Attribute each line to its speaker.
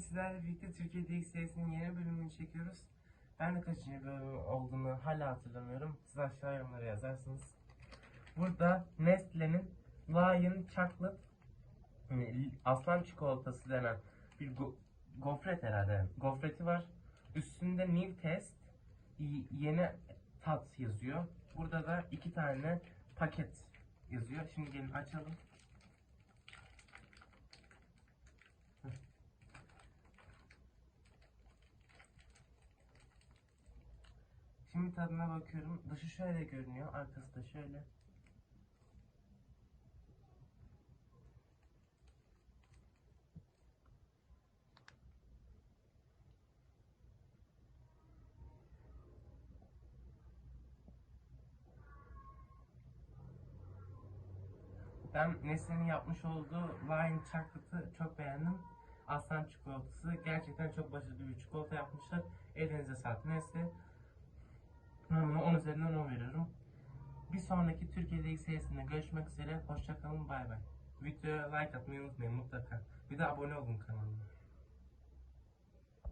Speaker 1: sizlerle birlikte ilk serisinin yeni bölümünü çekiyoruz. Ben de kaçıncı bölüm olduğunu hala hatırlamıyorum. Siz aşağı yorumlara yazarsınız. Burada Nestle'nin Lion Chocolate aslan çikolatası denen bir go- gofret herhalde. Gofreti var. Üstünde New Test yeni tat yazıyor. Burada da iki tane paket yazıyor. Şimdi gelin açalım. Şimdi tadına bakıyorum. Dışı şöyle görünüyor. Arkası da şöyle. Ben Nestle'nin yapmış olduğu Wine Chocolate'ı çok beğendim. Aslan çikolatası gerçekten çok başarılı bir çikolata yapmışlar. Elinize sağlık Nestle. Ben buna 10 üzerinden 10 veriyorum. Bir sonraki Türkiye'de ilk serisinde görüşmek üzere. Hoşçakalın bay bay. Videoya like atmayı unutmayın mutlaka. Bir de abone olun kanalıma.